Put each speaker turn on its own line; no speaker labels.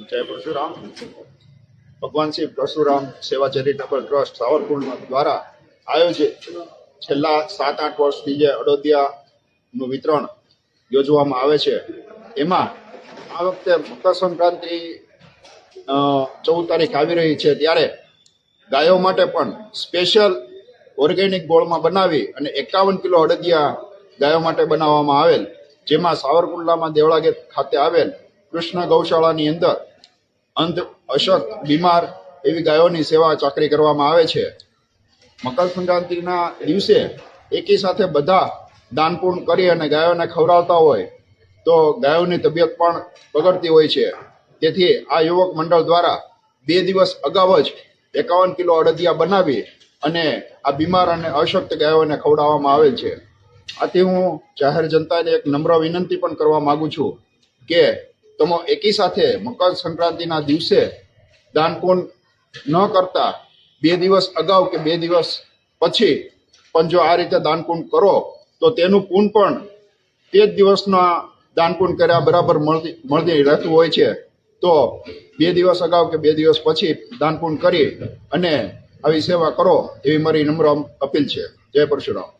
જય પરશુરામ. ભગવાન શ્રી પરશુરામ સેવા ચેરિટેબલ ટ્રસ્ટ સાવરકુંડ દ્વારા આયોજિત છેલ્લા સાત આઠ વર્ષથી જે અડોદિયાનું વિતરણ યોજવામાં આવે છે. એમાં આ વખતે મકર સંક્રાંતિ ચૌદ તારીખ આવી રહી છે ત્યારે ગાયો માટે પણ સ્પેશિયલ ઓર્ગેનિક ગોળમાં બનાવી અને એકાવન કિલો અડદિયા ગાયો માટે બનાવવામાં આવેલ, જેમાં સાવરકુંડલામાં દેવળા ખાતે આવેલ કૃષ્ણ ગૌશાળાની અંદર અંધ, અશક્ત, બીમાર એવી ગાયોની સેવા ચાકરી કરવામાં આવે છે. મકર સંક્રાંતિના દિવસે એકી સાથે બધા દાનપૂર્ણ કરી અને ગાયોને ખવડાવતા હોય તો ગાયોની તબિયત પણ બગડતી હોય છે. તેથી આ યુવક મંડળ દ્વારા બે દિવસ અગાઉ જ એકાવન કિલો અડદિયા બનાવી અને આ બીમાર અને અશક્ત ગાયોને ખવડાવવામાં આવેલ છે. આથી હું જાહેર જનતાને એક નમ્ર વિનંતી પણ કરવા માગું છું કે તમે એકી સાથે મકર સંક્રાંતિના દિવસે દાન પુણ્ય ન કરતા બે દિવસ અગાઉ કે બે દિવસ પછી પણ જો આ રીતે દાન પુણ્ય કરો, તો તેનું પુણ્ય પણ તે જ દિવસના દાન પુણ્ય કર્યા બરાબર મળતી મળતી રહેતું હોય છે. તો બે દિવસ અગાઉ કે બે દિવસ પછી દાન પુણ્ય કરી અને આવી સેવા કરો, એવી મારી નમ્ર અપીલ છે. જય પરશુરામ.